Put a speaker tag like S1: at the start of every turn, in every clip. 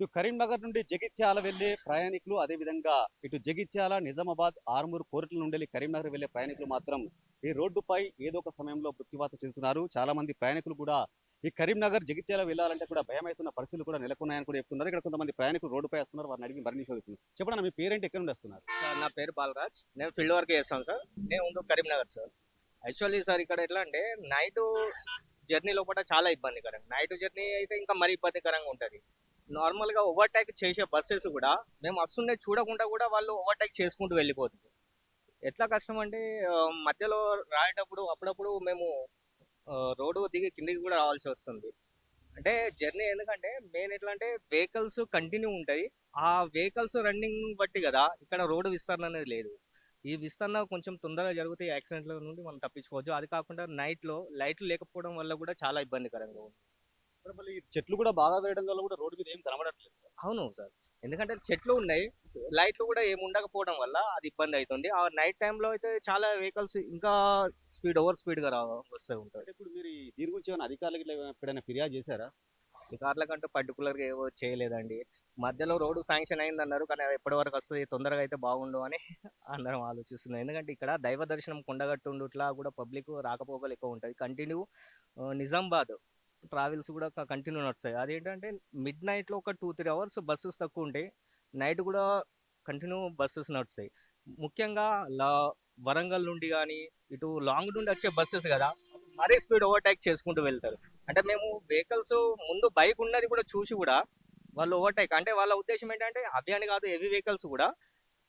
S1: ఇటు కరీంనగర్ నుండి జగిత్యాల వెళ్ళే ప్రయాణికులు అదేవిధంగా ఇటు జగిత్యాల నిజామాబాద్ ఆరుమూరు కోరట్ల నుండి కరీంనగర్ వెళ్ళే ప్రయాణికులు మాత్రం ఈ రోడ్డుపై ఏదో ఒక సమయంలో మృత్యువాత చెందుతున్నారు. చాలా మంది ప్రయాణికులు కూడా ఈ కరీంనగర్ జగిత్యాల వెళ్ళాలంటే కూడా భయమవుతున్న పరిస్థితులు కూడా నెలకొన్నాయని కూడా చెప్తున్నారు. ఇక్కడ కొంతమంది ప్రయాణికులు రోడ్డుపై వస్తున్నారు. వారిని అడిగి మరిన్ని విషయాలు చెప్పండి మీ పేరెంట్? ఎక్కడ నుండి వస్తున్నారు?
S2: సార్ నా పేరు బాలరాజ్. నేను ఫీల్డ్ వర్క్ చేస్తాను సార్. నేను ఉండు కరీంనగర్ సార్. యాక్చువల్లీ సార్ ఇక్కడ ఎట్లా అంటే నైట్ జర్నీ లోపల చాలా ఇబ్బందికరంగా నైట్ జర్నీ అయితే ఇంకా మరీ ఇబ్బందికరంగా ఉంటుంది. నార్మల్గా ఓవర్టేక్ చేసే బస్సెస్ కూడా మేము వస్తుండే చూడకుండా కూడా వాళ్ళు ఓవర్టేక్ చేసుకుంటూ వెళ్ళిపోతుంది. ఎట్లా కష్టం అంటే మధ్యలో రాయేటప్పుడు అప్పుడప్పుడు మేము రోడ్డు దిగి కిందికి కూడా రావాల్సి వస్తుంది. అంటే జర్నీ ఎందుకంటే మెయిన్ ఎట్లా అంటే వెహికల్స్ కంటిన్యూ ఉంటాయి. ఆ వెహికల్స్ రన్నింగ్ బట్టి కదా ఇక్కడ రోడ్డు విస్తరణ అనేది లేదు. ఈ విస్తరణ కొంచెం తొందరగా జరిగితే యాక్సిడెంట్ల నుండి మనం తప్పించుకోవచ్చు. అది కాకుండా నైట్లో లైట్లు లేకపోవడం వల్ల కూడా చాలా ఇబ్బందికరంగా ఉంది.
S1: ఈ చెట్లు కూడా బాగా వేయడం వల్ల కూడా రోడ్డు మీద ఏం కనబడట్లేదు
S2: అవును సార్. ఎందుకంటే చెట్లు ఉన్నాయి లైట్లు కూడా ఏమి ఉండకపోవడం వల్ల అది ఇబ్బంది అవుతుంది ఆ నైట్ టైంలో అయితే చాలా వెహికల్స్ ఇంకా స్పీడ్ ఓవర్ స్పీడ్గా రా వస్తూ ఉంటాయి.
S1: ఇప్పుడు మీరు ఈ దీని గురించి ఏమైనా అధికారులకు ఎప్పుడైనా ఫిర్యాదు చేశారా?
S2: షికార్ల కంటూ పర్టికులర్గా ఏవో చేయలేదండి. మధ్యలో రోడ్డు శాంక్షన్ అయింది అన్నారు కానీ అది ఎప్పటి వరకు వస్తుంది తొందరగా అయితే బాగుండు అని అందరం ఆలోచిస్తున్నాం. ఎందుకంటే ఇక్కడ దైవ దర్శనం కొండగట్టు ఉండుట్లా కూడా పబ్లిక్ రాకపోకలు ఎక్కువ ఉంటుంది కంటిన్యూ నిజామాబాద్ ట్రావెల్స్ కూడా కంటిన్యూ నడుస్తాయి. అదేంటంటే మిడ్ నైట్లో ఒక టూ త్రీ అవర్స్ బస్సెస్ తక్కువ ఉంటాయి నైట్ కూడా కంటిన్యూ బస్సెస్ నడుస్తాయి. ముఖ్యంగా లా వరంగల్ నుండి కానీ ఇటు లాంగ్ నుండి వచ్చే బస్సెస్ కదా మరీ స్పీడ్ ఓవర్టేక్ చేసుకుంటూ వెళ్తారు. అంటే మేము వెహికల్స్ ముందు బైక్ ఉన్నది కూడా చూసి కూడా వాళ్ళు ఓవర్టేక్ అంటే వాళ్ళ ఉద్దేశం ఏంటంటే అభియాన్ అని కాదు హెవీ వెహికల్స్ కూడా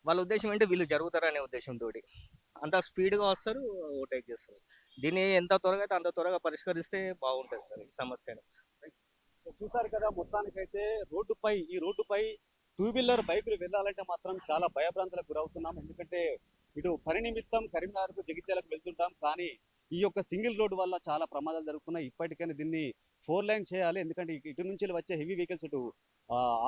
S2: వాళ్ళ ఉద్దేశం ఏంటంటే వీళ్ళు జరుగుతారనే ఉద్దేశంతో అంత స్పీడ్గా వస్తారు ఓవర్టేక్ చేస్తారు. దీన్ని ఎంత త్వరగా అయితే అంత త్వరగా పరిష్కరిస్తే బాగుంటుంది సార్ ఈ సమస్యను.
S1: చూసారు కదా మొత్తానికైతే రోడ్డుపై ఈ రోడ్డుపై టూ వీలర్ బైకులు వెళ్ళాలంటే మాత్రం చాలా భయభ్రాంతులకు గురవుతున్నాం. ఎందుకంటే ఇటు పని నిమిత్తం కరీంనగర్కు జగిత్యాలకు వెళ్తుంటాం. కానీ ఈ యొక్క సింగిల్ రోడ్డు వల్ల చాలా ప్రమాదాలు జరుగుతున్నాయి. ఇప్పటికైనా దీన్ని ఫోర్ లైన్ చేయాలి. ఎందుకంటే ఇటు- ఇటు నుంచి వచ్చే హెవీ వెహికల్స్ ఇటు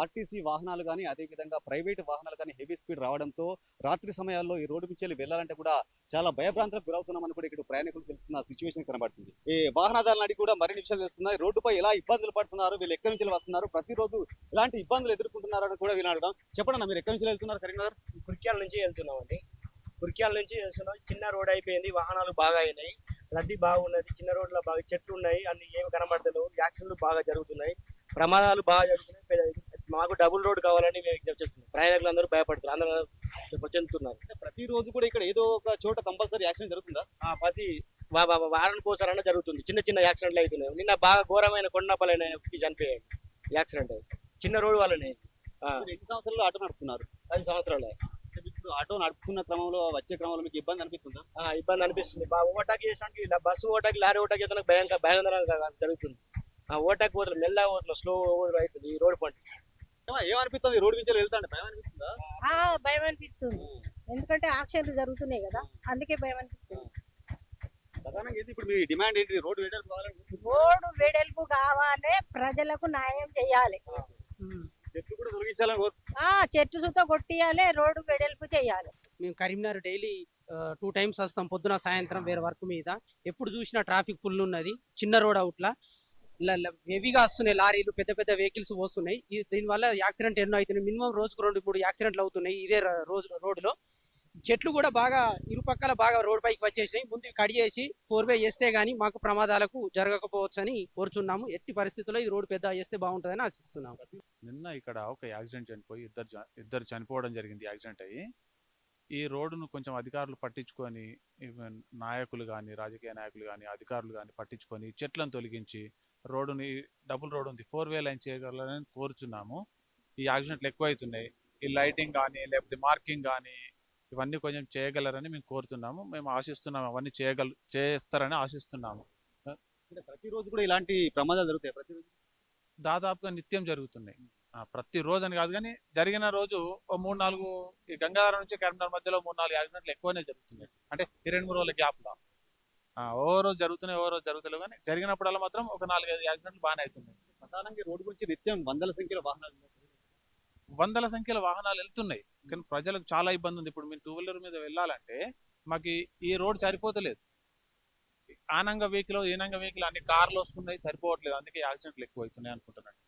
S1: ఆర్టీసీ వాహనాలు కానీ అదేవిధంగా ప్రైవేట్ వాహనాలు కానీ హెవీ స్పీడ్ రావడంతో రాత్రి సమయాల్లో ఈ రోడ్డు నుంచి వెళ్ళాలంటే కూడా చాలా భయభ్రాంతులకు గురవుతున్నామని కూడా ఇక్కడ ప్రయాణికులు తెలుస్తున్న సిచ్యువేషన్ కనబడుతుంది. ఈ వాహనదారులు అడిగి కూడా మరిన్ని విషయాలు తెలుస్తున్నాయి. రోడ్డుపై ఎలా ఇబ్బందులు పడుతున్నారు? వీళ్ళు ఎక్కడి నుంచి వస్తున్నారు? ప్రతిరోజు ఎలాంటి ఇబ్బందులు ఎదుర్కొంటున్నారు అని కూడా వీళ్ళు అడగడం చెప్పండి మీరు ఎక్కడి నుంచి వెళ్తున్నారు కరీంనగర్
S3: కురిక్యాల నుంచి వెళ్తున్నాం అండి కురిక్యాల నుంచి వెళ్తున్నాం. చిన్న రోడ్ అయిపోయింది. వాహనాలు బాగా అయినాయి. రద్దీ బాగున్నది. చిన్న రోడ్లో బాగా చెట్లు ఉన్నాయి. అన్ని ఏమి కనబడతలేవు. యాక్సిడెంట్లు బాగా జరుగుతున్నాయి. ప్రమాదాలు బాగా జరుగుతున్నాయి. మాకు డబుల్ రోడ్ కావాలని మేము విజ్ఞప్తి చేస్తున్నాం. ప్రయాణికులు అందరూ భయపడుతున్నారు అందరూ చెందుతున్నారు
S1: ప్రతిరోజు కూడా ఇక్కడ ఏదో ఒక చోట కంపల్సరీ యాక్సిడెంట్ జరుగుతుందా?
S3: ఆ ప్రతి వారానికి ఒకసారైనా జరుగుతుంది. చిన్న చిన్న యాక్సిడెంట్లు అవుతున్నాయి నిన్న బాగా ఘోరమైన కొండపలైన చనిపోయాడు యాక్సిడెంట్. చిన్న రోడ్ వల్లనే.
S1: ఎన్ని సంవత్సరాలు ఆటో నడుపుతున్నారు?
S3: పది సంవత్సరాలు.
S1: ఇప్పుడు ఆటో నడుపుతున్న క్రమంలో వచ్చే క్రమంలో మీకు ఇబ్బంది అనిపిస్తుందా?
S3: ఆ, ఇబ్బంది అనిపిస్తుంది. ఓటాకి చేసడానికి ఇలా బస్సు ఓటాకి లారీ ఓటాకి చేసిన భయంకర భయంకరంగా జరుగుతుంది. ఆ ఓటాకి పోతుంది మెల్లగా పోతున్నాం స్లో అవుతుంది ఈ రోడ్ పంట
S1: ఏమనిపిస్తుంది? రోడ్డు నుంచి వెళ్తాంటే భయం అనిపిస్తుందా?
S4: ఆ భయం అనిపిస్తుంది. ఎందుకంటే యాక్సిడెంట్లు జరుగుతున్నాయి కదా అందుకే భయం అనిపిస్తుంది.
S1: ప్రధానంగా ఏంటి? ఇప్పుడు మీ డిమాండ్ ఏంటి? కావాలని
S4: రోడ్డు వెడల్పు కావాలి ప్రజలకు న్యాయం చేయాలి.
S1: చెట్లు కూడా తొలగించాలని కోరు-
S4: ఆ చెట్టు సుత కొట్టియాలి రోడ్డు వెడల్పు చేయాలి.
S5: మేము కరీంనగర్ డైలీ టూ టైమ్స్ వస్తాం పొద్దున సాయంత్రం వేరే వర్క్ మీద. ఎప్పుడు చూసినా ట్రాఫిక్ ఫుల్ ఉన్నది. చిన్న రోడ్ అవుట్లా. హెవీగా వస్తున్నాయి. లారీలు పెద్ద పెద్ద వెహికల్స్ వస్తున్నాయి దీనివల్ల యాక్సిడెంట్ ఎన్నో అవుతున్నాయి మినిమం రోజుకు రెండు మూడు యాక్సిడెంట్లు అవుతున్నాయి ఇదే రోజు రోడ్డులో. చెట్లు కూడా బాగా ఇరుపక్కల బాగా రోడ్ పైకి వచ్చేసినాయి. ముందు కట్ చేసి ఫోర్ వే చేస్తే గానీ మాకు ప్రమాదాలకు జరగకపోవచ్చని కోరుచున్నాము. ఎట్టి పరిస్థితుల్లో ఈ రోడ్ పెద్ద చేస్తే బాగుంటుందని ఆశిస్తున్నాము.
S6: నిన్న ఇక్కడ ఒక యాక్సిడెంట్ చనిపోయి ఇద్దరు ఇద్దరు చనిపోవడం జరిగింది. యాక్సిడెంట్ అయ్యి ఈ రోడ్డును కొంచెం అధికారులు పట్టించుకొని నాయకులు కానీ రాజకీయ నాయకులు కానీ అధికారులు కానీ పట్టించుకొని చెట్లను తొలగించి రోడ్డుని డబుల్ రోడ్ ఉంది. ఫోర్ వే లైన్ చేయగలరని కోరుచున్నాము. ఈ యాక్సిడెంట్లు ఎక్కువ అవుతున్నాయి ఈ లైటింగ్ కానీ లేకపోతే మార్కింగ్ కానీ ఇవన్నీ కొంచెం చేయగలరని మేము కోరుతున్నాము. మేము ఆశిస్తున్నాము అవన్నీ చేయగల చేస్తారని ఆశిస్తున్నాము.
S1: ప్రతిరోజు కూడా ఇలాంటి ప్రమాదాలు జరుగుతాయి? ప్రతిరోజు?
S6: దాదాపుగా నిత్యం జరుగుతున్నాయి. ప్రతి రోజు అని కాదు కానీ జరిగిన రోజు ఓ మూడు నాలుగు ఈ గంగాధర నుంచి కరీంనగర్ మధ్యలో మూడు నాలుగు యాక్సిడెంట్లు ఎక్కువనే జరుగుతున్నాయి. అంటే ఈ రెండు మూడు రోజుల గ్యాప్లో ఓ రోజు జరుగుతున్నాయి ఓ రోజు జరుగుతలేవు కానీ జరిగినప్పుడల్లా మాత్రం ఒక నాలుగైదు యాక్సిడెంట్లు బాగానే అవుతున్నాయి.
S1: ప్రధానంగా రోడ్డు గురించి నిత్యం వందల సంఖ్యలో వాహనాలు
S6: వందల సంఖ్యలో వాహనాలు వెళ్తున్నాయి. కానీ ప్రజలకు చాలా ఇబ్బంది ఉంది. ఇప్పుడు మీరు టూ వీలర్ మీద వెళ్ళాలంటే మాకు ఈ- ఈ రోడ్ సరిపోతలేదు. ఆనంగ వెహికల్ ఈనంగ వెహికల్ అన్ని కార్లు వస్తున్నాయి సరిపోవట్లేదు. అందుకే యాక్సిడెంట్లు ఎక్కువ అవుతున్నాయి అనుకుంటున్నాను.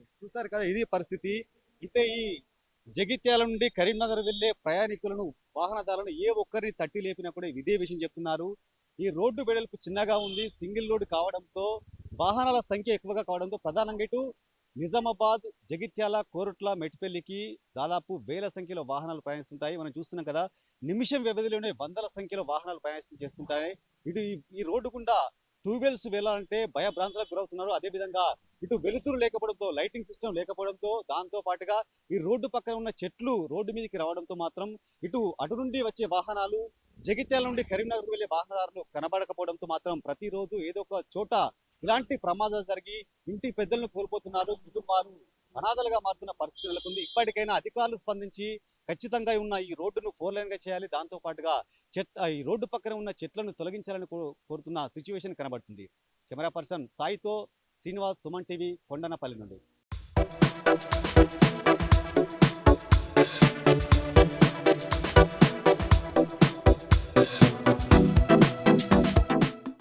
S1: చూసారు కదా ఇది పరిస్థితి. అయితే ఈ జగిత్యాల నుండి కరీంనగర్ వెళ్ళే ప్రయాణికులను వాహనదారులను ఏ ఒక్కరిని తట్టి లేపినా కూడా ఇదే విషయం చెప్తున్నారు. ఈ రోడ్డు వెడల్పు చిన్నగా ఉంది. సింగిల్ రోడ్డు కావడంతో వాహనాల సంఖ్య ఎక్కువగా కావడంతో ప్రధానంగా ఇటు నిజామాబాద్ జగిత్యాల కోరుట్ల మెట్పల్లికి దాదాపు వేల సంఖ్యలో వాహనాలు ప్రయాణిస్తుంటాయి. మనం చూస్తున్నాం కదా నిమిషం వ్యవధిలోనే వందల సంఖ్యలో వాహనాలు ప్రయాణిస్తూ చేస్తుంటాయి. ఇటు ఈ- ఈ రోడ్డు గుండా టూ వీలర్స్ వెళ్ళాలంటే భయభ్రాంతులకు గురవుతున్నారు. అదేవిధంగా ఇటు వెలుతురు లేకపోవడంతో లైటింగ్ సిస్టమ్ లేకపోవడంతో దాంతో పాటుగా ఈ రోడ్డు పక్కన ఉన్న చెట్లు రోడ్డు మీదకి రావడంతో మాత్రం ఇటు అటు నుండి వచ్చే వాహనాలు జగిత్యాల నుండి కరీంనగర్ వెళ్ళే వాహనదారులు కనబడకపోవడంతో మాత్రం ప్రతిరోజు ఏదో ఒక చోట ఇలాంటి ప్రమాదాలు జరిగి ఇంటి పెద్దలను కోల్పోతున్నారు. కుటుంబాలు అనాథలుగా మారుతున్న పరిస్థితి నెలకొంది. ఇప్పటికైనా అధికారులు స్పందించి ఖచ్చితంగా ఉన్న ఈ రోడ్డును ఫోర్ లైన్గా చేయాలి. దాంతోపాటుగా చెట్ ఈ రోడ్డు పక్కన ఉన్న చెట్లను తొలగించాలని కోరుతున్న సిచ్యువేషన్ కనబడుతుంది. కెమెరా పర్సన్ సాయితో శ్రీనివాస్ సుమన్ టీవీ కొండనపల్లి నుండి.